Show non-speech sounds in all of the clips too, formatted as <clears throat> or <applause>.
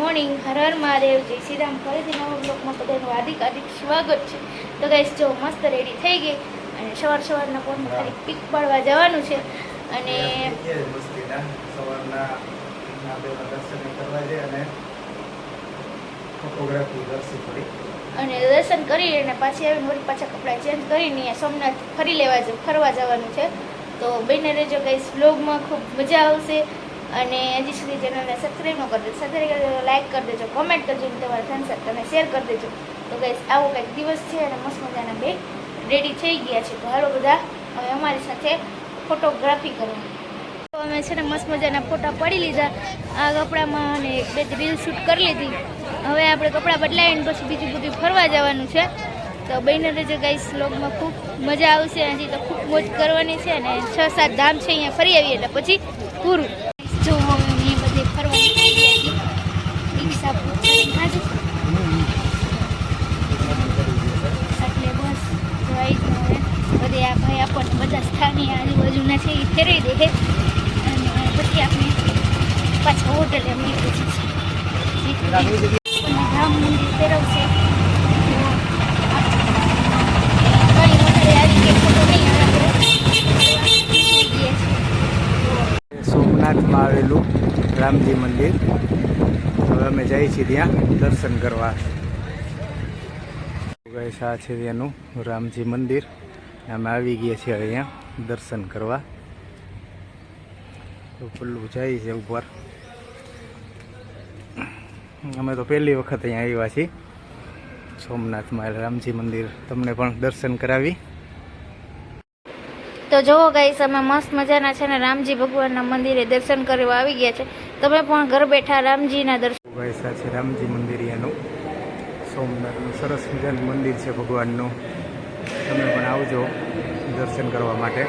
Morning Har Har Mahadev જય શ્રી રામ ફરીથી નવો બ્લોકમાં બધાનું હાર્દિક હાર્દિક સ્વાગત છે. તો ગાઈસ જો મસ્ત રેડી થઈ ગઈ અને સવાર સવારના પોરમાં ખાલી પીક પાડવા જવાનું છે. અને અને દર્શન કરી અને પાછી આવીને વળી પાછા કપડાં ચેન્જ કરીને સોમનાથ ફરી લેવા જ ફરવા જવાનું છે. તો બંને રહેજો ગાઈસ બ્લોગમાં ખૂબ મજા આવશે. અને હજી સુધી ચેનલને સબસ્ક્રાઈબ ન કરી દેજો સબસ્ક્રાઈબ લાઈક કરી દેજો કોમેન્ટ કરજો તમારા ફ્રેન્ડ સર્કલને શેર કરી દેજો. તો ગાઈસ આવો કંઈક દિવસ છે અને મસ્ત મજાના બે રેડી થઈ ગયા છે. તો હાલો બધા, હવે અમારી સાથે ફોટોગ્રાફી કરવાની તો અમે છે ને મસ્ત મજાના ફોટા પડી લીધા. આ કપડામાં અને બે રીલ શૂટ કરી લીધી. હવે આપણે કપડાં બદલાવીને પછી બીજું બધું ફરવા જવાનું છે. તો બહેને રહેજો ગાઈસ સ્લોગમાં ખૂબ મજા આવશે. હજી તો ખૂબ મોજ કરવાની છે અને છ સાત ધામ છે, અહીંયા ફરી આવીએ એટલે પછી પૂરું જો હવે અમે બધે ફરવા નીકળી ગયા છીએ રિક્ષા પૂછીને ખાધું એટલે બસ જો આવી જ હવે બધે આ ભાઈ આપણને બધા સ્થાની આજુબાજુના છે એ ફેરવી દે છે અને પછી આપણે પાછા હોટલે નીકળી જઈશું અને રામ મંદિર ફેરવશે ઘણી હોટલે આવી કે ફોટો નહીં આવે આપણે જઈએ છીએ સોમનાથમાં આવેલું રામજી મંદિર હવે અમે જઈએ છીએ ત્યાં દર્શન કરવા. ગાઈસ આ છે ત્યાંનું રામજી મંદિર. અમે આવી ગયા છીએ અહીંયા દર્શન કરવા. તો પેલું જાય છે ઉપર. અમે તો પહેલી વખત અહીંયા આવ્યા છીએ. સોમનાથમાં રામજી મંદિર. તમને પણ દર્શન કરાવી. તો જોવો ગાઈસ, અમે મસ્ત મજાના છે ને રામજી ભગવાનના મંદિરે દર્શન કરવા આવી ગયા છે. તમે પણ ઘર બેઠા રામજીના દર્શન આ છે રામજી મંદિર એનું સોમનાથનું સરસ મજાનું મંદિર છે ભગવાનનું. તમે પણ આવજો દર્શન કરવા માટે.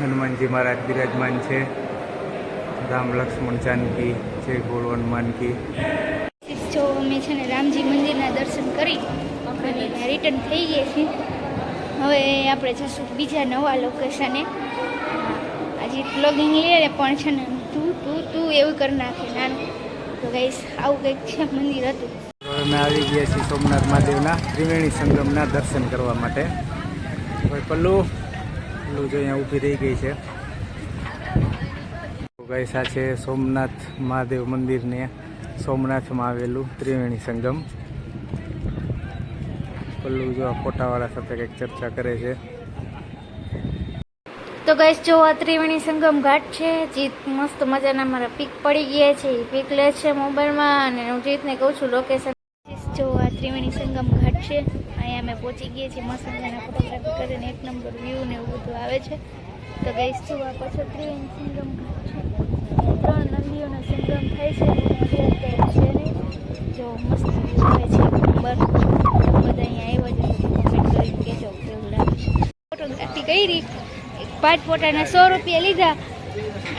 હનુમાનજી મહારાજ બિરાજમાન છે. રામ લક્ષ્મણ જાનકી જય બોલ હનુમાન કી જો અમે છે ને રામજી મંદિરના દર્શન કરી અને રિટર્ન થઈ ગયા છીએ. હવે આપણે જશું બીજા નવા લોકેશને આજે પ્લગિંગ લઈએ પણ છે ને તું તું તું એવું કરી નાખે. તો ગાઈસ આવું કંઈક છે, મંદિર હતું. અમે આવી ગયા છીએ સોમનાથ મહાદેવના ત્રિવેણી સંગમના દર્શન કરવા માટે. ભાઈ પલ્લુ પલ્લુ જો અહીંયા ઊભી રહી ગઈ છે. ગાઈસ આ છે સોમનાથ મહાદેવ મંદિરને સોમનાથમાં આવેલું ત્રિવેણી સંગમ. પલ્લુ જો ફોટાવાળા સાથે કંઈક ચર્ચા કરે છે. તો ગાઈસ જો આ ત્રિવેણી સંગમ ઘાટ છે, જીત મસ્ત મજાના મારા પીક પડી ગયા છે, એ પીક લે છે મોબાઈલમાં અને હું જીતને કહું છું લોકેશન જો આ ત્રિવેણી સંગમ ઘાટ છે, અહીંયા અમે પહોંચી ગયા છીએ, મસ્ત મજાના ફોટોગ્રાફી કરીને એક નંબર વ્યૂ ને એવું બધું આવે છે. તો ગાઈસ જો આ પાછો ત્રિવેણી સંગમ ઘાટ છે, ત્રણ નદીઓનો સંગમ થાય છે જો મસ્ત આવે છે નંબર બધા અહીંયા આવ્યા છે કોમેન્ટ કરીને કહેજો, કેવું લાગે ફોટોગ્રાફી કરી. પાંચ ફોટાના સો રૂપિયા લીધા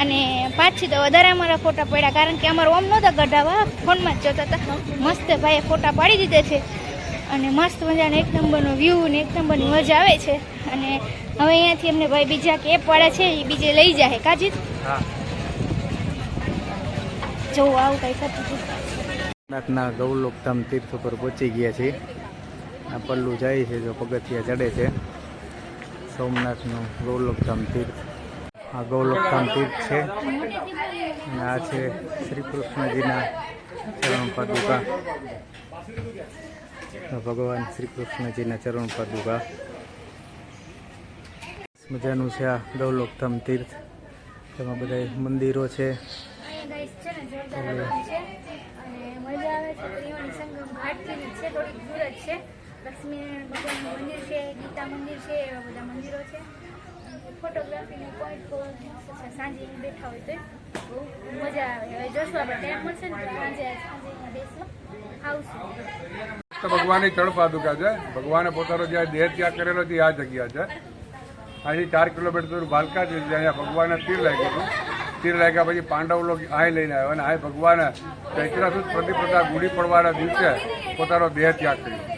અને પાછી તો વધારે અમારા ફોટા પડ્યા કારણ કે અમારો ઓમ નહોતા કઢાવા ફોનમાં જ જોતા હતા. મસ્ત ભાઈએ ફોટા પાડી દીધા છે. અને મસ્ત મજાનો એક નંબરનો વ્યૂ ને એક નંબરની મજા આવે છે. અને હવે અહીંયાથી અમને ભાઈ બીજા કે પાડે છે એ બીજે લઈ જાય કાજી હા. જવું આવું કંઈક હતું સોમનાથના ગૌલોકધામ તીર્થ ઉપર પહોંચી ગયા છીએ. આ પલ્લું જાય છે જો પગથિયા ચડે છે. સોમનાથનું ગૌલોકધામ તીર્થ. આ ગૌલોકધામ તીર્થ છે. અને આ છે શ્રી કૃષ્ણજીના ચરણ પાદુકા ભગવાન શ્રી કૃષ્ણજીના ચરણ પાદુકા મજાનું છે આ ગૌલોકધામ તીર્થ. તેમાં બધા મંદિરો છે. છે. લક્ષ્મીનારાયણ મંદિર છે, ગીતા મંદિર છે, એવા બધા મંદિરો છે. ફોટોગ્રાફીનો પોઈન્ટ સાંજે બેઠા હોય તો બહુ મજા આવે. હવે જોશું આપણે, ટાઈમ મળશે ને સાંજે સાંજે બેસવા આવશું. તો છે. ભગવાને પોતાનો જ્યાં દેહ ત્યાગ કરેલો છે આ જગ્યા છે. અહીંથી ચાર કિલોમીટર દૂર બાલકા છે અહીંયા ભગવાનને તીર લાગ્યું હતું તીર લાગ્યા પછી પાંડવ લોકો અહીં લઈને આવ્યો અને અહીં ભગવાને ચૈત્રાસુદ પ્રતિપ્રતા ગુડી પડવાના દિવસે પોતાનો દેહ ત્યાગ કર્યો.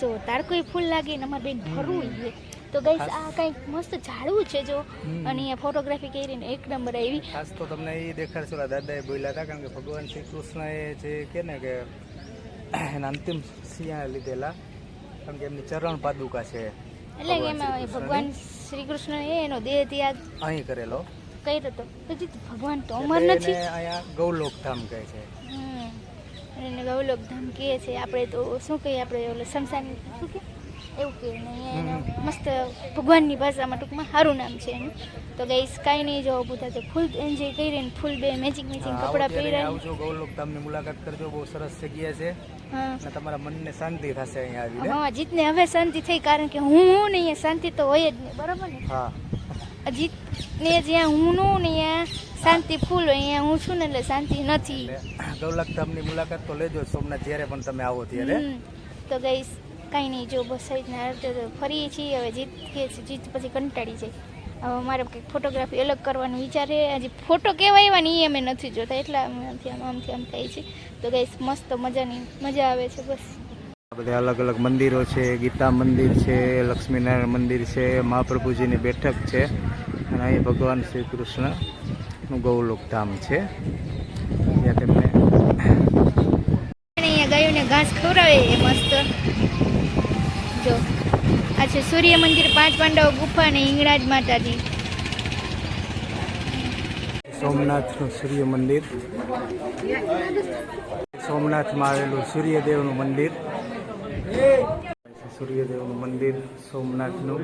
તો તાર કોઈ ફૂલ લાગે ને અમારે બેન ફરવું જોઈએ તો ગઈ આ કંઈક મસ્ત ઝાડવું છે જો. અને અહીંયા ફોટોગ્રાફી કરીને એક નંબર આવી. ખાસ તો તમને એ દેખાડશો દાદા દાદાએ બોલ્યા હતા કારણ કે ભગવાન શ્રી કૃષ્ણએ જે કે ને કે <clears throat> એના અંતિમ સિંહ લીધેલા. કારણ કે એમની ચરણ પાદુકા છે એટલે એમાં ભગવાન શ્રી કૃષ્ણ એ એનો દેહ ત્યાગ અહીં કરેલો. કર્યો હતો ભગવાન તો અમર નથી. અહીંયા ગૌલોક ધામ કહે છે. એને ગૌલોક ધામ કહે છે આપણે તો શું કહીએ આપણે ઓલો શમશાન શું કે એવું કહે ને અહીંયા એનું મસ્ત ભગવાનની ભાષામાં ટૂંકમાં સારું નામ છે એનું. તો ગઈસ કાંઈ નહીં જો ઊભું તો ફૂલ એન્જોય કરીને ફૂલ બે મેચિંગ મેચિંગ કપડાં પહેર્યા. આવજો ગૌલોક ધામની મુલાકાત કરજો બહુ સરસ જગ્યા છે. હા. તમારા મનને શાંતિ થશે અહીંયા આવીને. હા જીતને હવે શાંતિ થઈ કારણ કે હું હું ને અહીંયા શાંતિ તો હોય જ નહીં બરાબર ને? હા. જીતને જ્યાં હું નું ને ત્યાં શાંતિ ફૂલ હોય અહીંયા હું છું ને એટલે શાંતિ નથી. ગૌલક ધામની મુલાકાત તો લેજો સોમનાથ જ્યારે પણ તમે આવો ત્યારે. તો ગઈ કાંઈ નહીં જો બસ રીતના ફરીએ છીએ હવે જીત કે જીત પછી કંટાળી જાય. હવે મારે કંઈક ફોટોગ્રાફી અલગ કરવાનું વિચારે હજી ફોટો કેવા એવા ને એ અમે નથી જોતા એટલા આમથી આમ આમથી આમ થાય છે. તો ગઈ મસ્ત મજાની મજા આવે છે બસ. બધા અલગ અલગ મંદિરો છે ગીતા મંદિર છે લક્ષ્મીનારાયણ મંદિર છે મહાપ્રભુજીની બેઠક છે અને અહીં ભગવાન શ્રી કૃષ્ણનું ગૌલોક ધામ છે. ત્યાં તેમને ગાયોને ઘાસ ખવડાવે એ મસ્ત. જો આ છે સૂર્ય મંદિર પાંચ પાંડવ ગુફા અને હિંગળાજ માતાજી. સોમનાથનું સૂર્ય મંદિર. સોમનાથમાં આવેલું સૂર્યદેવનું મંદિર. સૂર્યદેવનું મંદિર સોમનાથનું.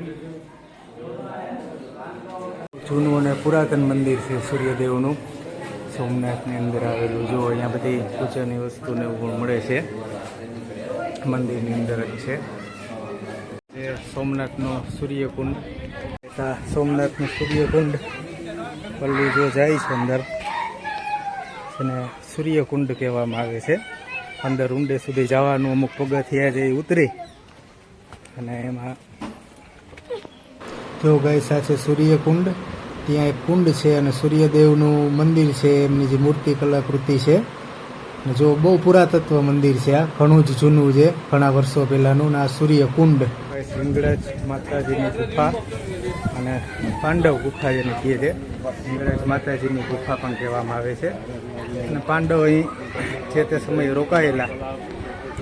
જૂનું અને પુરાતન મંદિર છે સૂર્યદેવનું. સોમનાથની અંદર આવેલું જો અહીંયા બધી પૂજાની વસ્તુને એવું મળે છે. મંદિરની અંદર જ છે. જે સોમનાથનો સૂર્યકુંડ. સોમનાથનું સૂર્યકુંડ. પલ્લી જો જાય છે અંદર, એને સૂર્યકુંડ કહેવામાં આવે છે. અંદર ઊંડે સુધી જવાનું, અમુક પગથિયા જે ઉતરી. અને એમાં જો ગાય સાથે સૂર્યકુંડ, ત્યાં એક કુંડ છે અને સૂર્યદેવનું મંદિર છે, એમની જે મૂર્તિ કલાકૃતિ છે. જો બહુ પુરાતત્વ મંદિર છે આ, ઘણું જ જૂનું છે, ઘણા વર્ષો પહેલાનું આ સૂર્યકુંડ. સિંગળજ માતાજીની ગુફા અને પાંડવ ગુફા જેને કહે છે. સિંગળજ માતાજીની ગુફા પણ કહેવામાં આવે છે. અને પાંડવ અહીં જે તે સમયે રોકાયેલા.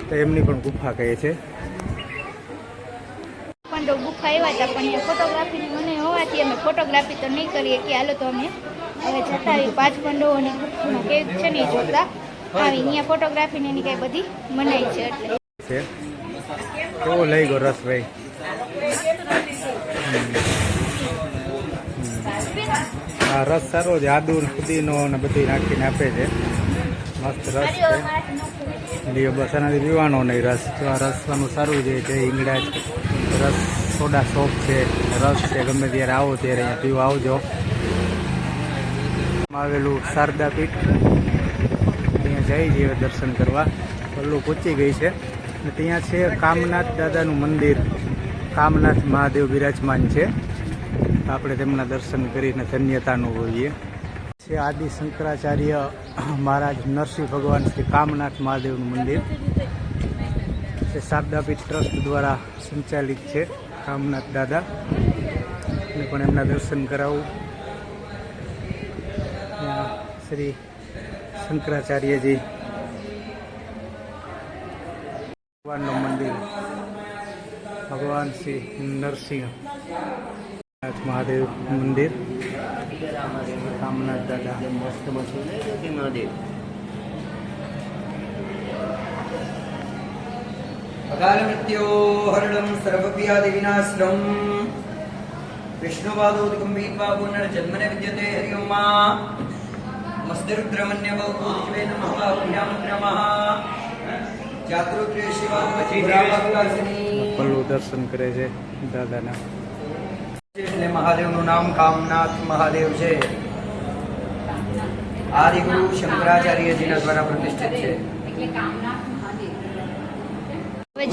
તો એમની પણ ગુફા કહે છે. પાંડવ ગુફા આવ્યા હતા પણ એ ફોટોગ્રાફીની મને હોવાથી અમે ફોટોગ્રાફી તો નહીં કરીએ કે હાલો તો અમે હવે જતા આવી પાંચ પાંડવોની ગુફામાં કેવી છે નહીં જોતા. આવી અહીંયા ફોટોગ્રાફીની એની કાંઈ બધી મનાઈ છે એટલે. કેવો લઈ ગયો રસ ભાઈ આ રસ સારો છે આદુ ફુદીનો ને બધી નાખીને આપે છે. મસ્ત રસ છે. લ્યો બસ એનાથી પીવાનો નહીં રસ, તો આ રસવાનું સારું છે જે ઈંગડા રસ, સોડા શોપ છે, રસ છે, ગમે ત્યારે આવો ત્યારે અહીંયા પીવા આવજો. આવેલું શારદા પીઠ. અહીંયા જઈ જઈએ દર્શન કરવા. પલ્લું પહોંચી ગઈ છે. અને ત્યાં છે કામનાથ દાદાનું મંદિર. કામનાથ મહાદેવ બિરાજમાન છે. આપણે તેમના દર્શન કરીને ધન્યતા અનુભવીએ છે આદિ શંકરાચાર્ય મહારાજ નરસિંહ ભગવાન શ્રી કામનાથ મહાદેવનું મંદિર. તે શારદાપીઠ ટ્રસ્ટ દ્વારા સંચાલિત છે કામનાથ દાદા. ને પણ એમના દર્શન કરાવું. શ્રી શંકરાચાર્યજી ભગવાનનું મંદિર. ભગવાન શ્રી નરસિંહ મહાદેવ મંદિર. કામનાથ દાદા મસ્ત હરણમ વીત્વા પુનર્જન્મને વિદ્યતે હરિ ઓમ મસ્તિરુદ્રમન્યવૌપૂજવે નમઃ પુણ્યામ નમઃ શિવા પુરાભક્તાસિની દર્શન કરે છે દાદાના. એટલે મહાદેવનું નામ કામનાથ મહાદેવ છે. આદિગુરુ શંકરાચાર્યજીના દ્વારા પ્રતિષ્ઠિત છે.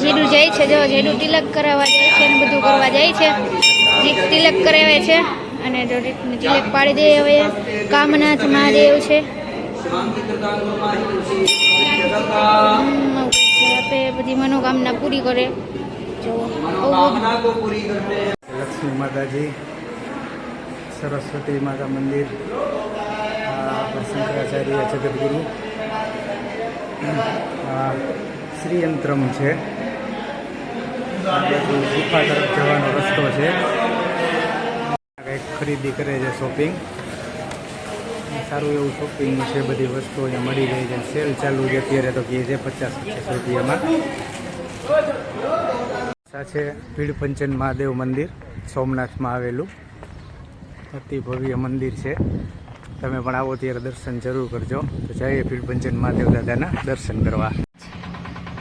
જેડું જાય છે જો જેડું તિલક કરાવવા જાય છે ને બધું કરવા જાય છે. જીત તિલક કરાવે છે અને જો તિલક પાડી દે હવે કામનાથ મહાદેવ છે. બધી મનોકામના પૂરી કરે. જો લક્ષ્મી માતાજી, સરસ્વતી માતા મંદિર શંકરાચાર્ય જગદગુરુ શ્રીયંત્રમ છે. ગુફા તરફ જવાનો રસ્તો છે. કંઈક ખરીદી કરે છે શોપિંગ. સારું એવું શોપિંગ છે, બધી વસ્તુઓ અહીંયા મળી રહી છે. સેલ ચાલુ છે, અત્યારે તો કહે છે પચાસ પચાસ રૂપિયામાં. સાથે ભીડ પંચન મહાદેવ મંદિર. સોમનાથમાં આવેલું. ભવ્ય મંદિર છે. તમે પણ આવો ત્યારે દર્શન જરૂર કરજો. તો જઈએ પંચન મહાદેવ દાદાના દર્શન કરવા.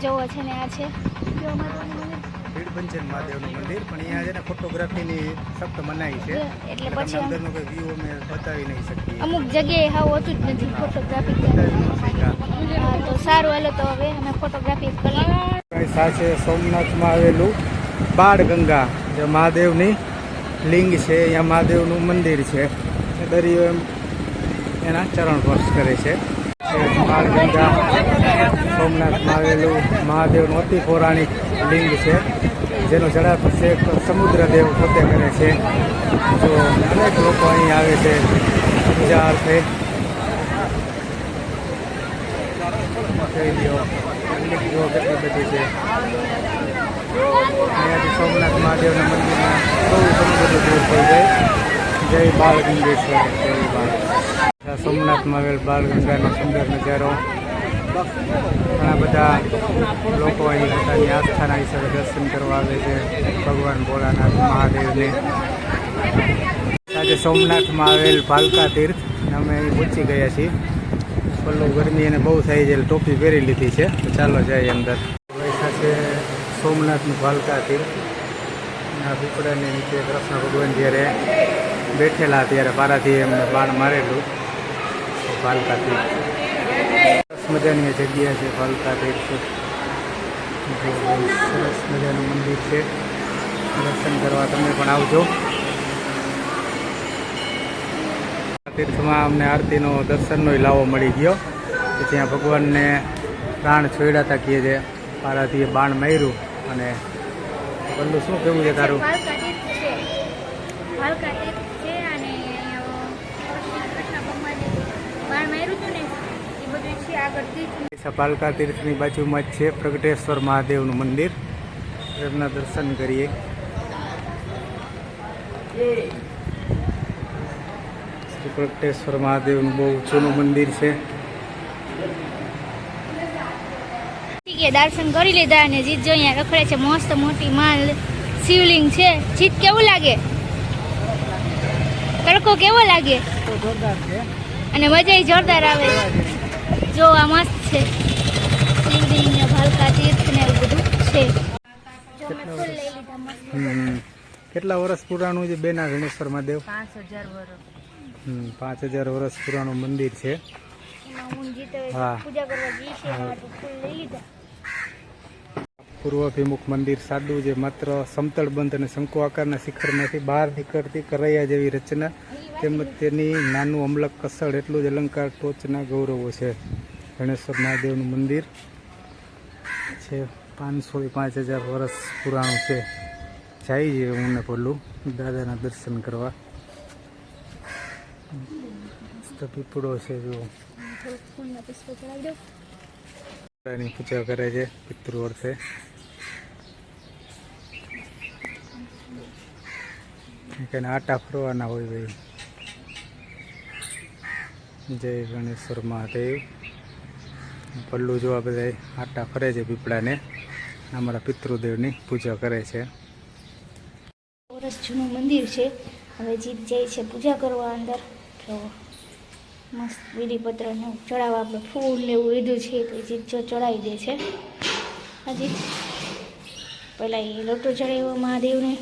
જોવો છે ને આ છે. મંદિર? મહાદેવનું મંદિર પણ અહીંયા છે ને ફોટોગ્રાફીની સખત મનાઈ છે. એટલે પછી અંદરનો કોઈ વ્યૂ અમે બતાવી નહીં શકીએ. અમુક જગ્યાએ હાવ હોતું જ નથી ફોટોગ્રાફી તો સારું હાલો તો હવે અમે ફોટોગ્રાફી કરી સાથે સોમનાથમાં આવેલું. બાળગંગા, જે મહાદેવની લિંગ છે, અહીંયા મહાદેવનું મંદિર છે. દરિયો એમ એના ચરણ સ્પર્શ કરે છે. બાળગંગા સોમનાથમાં આવેલું મહાદેવનું અતિ પૌરાણિક લિંગ છે. જેનો જળાભિષેક સમુદ્રદેવ પોતે કરે છે. જો અનેક લોકો અહીં આવે છે પૂજા અર્થે. કેટલી બધી છે. અહીંયાથી સોમનાથ મહાદેવના મંદિરમાં બહુ ઘણું બધું દૂર થઈ જાય. જય બાળ ગંગેશ્વર જય બાળ સોમનાથમાં આવેલ બાળ ગંગાનો સુંદર નજારો. ઘણા બધા લોકો અહીં પોતાની આસ્થાના હિસાબે દર્શન કરવા આવે છે. ભગવાન ભોળાનાથ મહાદેવને. સાથે સોમનાથમાં આવેલ ભાલકા તીર્થ અમે અહીં પહોંચી ગયા છીએ. પલ્લો ગરમી અને બહુ થાય છે ટોપી પહેરી લીધી છે. ચાલો જાય અંદર. પૈસા સાથે સોમનાથનું ભાલકા તીર્થ આ પીપળાની નીચે કૃષ્ણ ભગવાન જ્યારે બેઠેલા ત્યારે પારાથી એમને બાણ મારેલું. તો ભાલકા તીર્થ સરસ મજાની જગ્યા છે ભાલકા તીર્થ સરસ મજાનું મંદિર છે. દર્શન કરવા તમે પણ આવજો. તીર્થમાં અમને આરતીનો દર્શનનો લાવો મળી ગયો. કે ત્યાં ભગવાનને પ્રાણ છોડ્યા હતા કહે છે પારાથી બાણ માર્યું. અને પેલું શું કેવું છે તારું? સપાલકા તીર્થની બાજુમાં જ છે પ્રગટેશ્વર મહાદેવનું મંદિર. એમના દર્શન કરીએ. શ્રી પ્રગટેશ્વર મહાદેવનું બહુ જૂનું મંદિર છે. ઠીક દર્શન કરી લીધા અને જીત જો અહીંયા રખડે છે. મસ્ત મોટી માલ શિવલિંગ છે. જીત કેવું લાગે? તડકો કેવો લાગે? અને મજા ય જોરદાર આવે. જો આ મસ્ત છે. શિવલિંગ ને ભાલકા તીર્થ ને એવું બધું છે. કેટલા વર્ષ પુરાણું છે બેના ગણેશ્વર મહાદેવ? પાંચ હજાર વર્ષ. પાંચ હજાર વર્ષ પુરાણું મંદિર છે. હું. પૂજા કરવા જઈ છે ફૂલ લઈ લીધા. પૂર્વાભિમુખ મંદિર સાદું જે માત્ર સમતળ બંધ અને શંકુ આકારના શિખરમાંથી બહાર નીકળતી કરૈયા જેવી રચના તેમજ તેની નાનું અમલક કસળ એટલું જ અલંકાર ટોચના ગૌરવો છે. ગણેશ્વર મહાદેવનું મંદિર છે પાંચસોથી પાંચ હજાર વર્ષ પુરાણું છે. જાય છે હું ને પેલું દાદાના દર્શન કરવા. પીપળો છે જો પૂજા કરે છે પિતૃ અર્થે. કે આટા ફરવાના હોય ભાઈ. જય ગણેશ્વર મહાદેવ. પલ્લુ જોવા બધા આટા ફરે છે પીપળાને, અમારા પિતૃદેવની પૂજા કરે છે. વર્ષ જૂનું મંદિર છે. હવે જીત જાય છે પૂજા કરવા અંદર. તો મસ્ત બીડીપત્ર ને ચડાવવા આપણે ફૂલ ને એવું લીધું છે તો જીત જો ચડાવી દે છે. આ જીત. પહેલાં એ લોટો ચડાવ્યો મહાદેવને.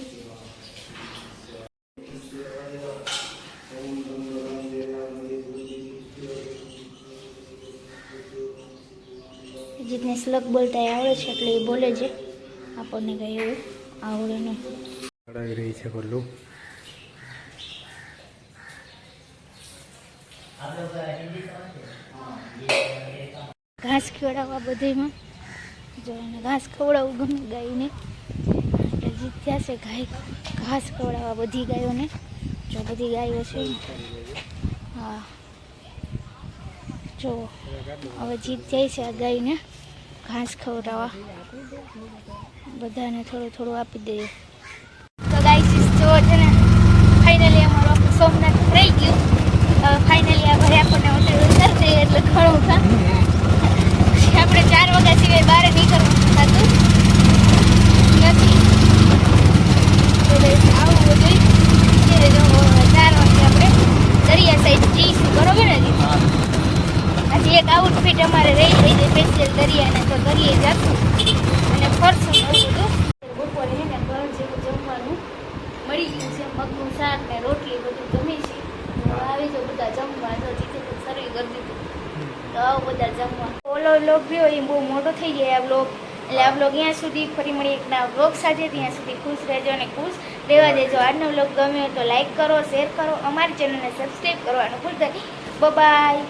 જીતને સ્લગ બોલતા આવડે છે એટલે એ બોલે છે. આપણને કંઈ એવું આવડે નહીં. ચડાવી રહી છે પલ્લું ઘાસ ખવડાવવા બધીમાં. જો એને ઘાસ ખવડાવવું ગમે ગાયને. એટલે જીત ગયા છે ગાય. ઘાસ ખવડાવવા બધી ગાયોને. જો બધી ગાયો છે. હા. જો, હવે જીત જાય છે આ ગાયને ઘાસ ખવડાવવા. બધાને થોડું થોડું આપી દઈએ. તો ગાય જો છે ને ફાઇનલી અમારું સોમનાથ રહી ગયું. હવે ફાઇનલી આ ઘરે આપણને હોટેલ ઉતરશે એટલે ઘણું પછી આપણે ચાર વાગ્યા સિવાય બહાર નીકળવાનું થતું નથી. આવું અત્યારે ચાર વાગે આપણે દરિયા સાઈડ જઈશું, બરોબર ને? આજે એક આઉટફિટ અમારે રહી ગઈ છે સ્પેશિયલ દરિયાને તો દરિયે જશું. અને ફરશું ને બધું બપોરે છે ને ઘર જેવું જમવાનું મળી ગયું છે. મગનું શાક ને રોટલી બધું ગમે છે. આવી જો બધા જમવા. તો જીતે તો સર્વી કરી દીધું. તો આવો બધા જમવા. ઓલો લોક રહ્યો એ બહુ મોટો થઈ જાય આ વ્લોગ એટલે આ વ્લોગ અહીંયા સુધી ફરી મળી એક નવા વ્લોગ સાથે. ત્યાં સુધી ખુશ રહેજો અને ખુશ રહેવા દેજો. આજનો વ્લોગ ગમ્યો તો લાઈક કરો શેર કરો. અમારી ચેનલને સબસ્ક્રાઈબ કરવાનું ભૂલતા નહીં. બાય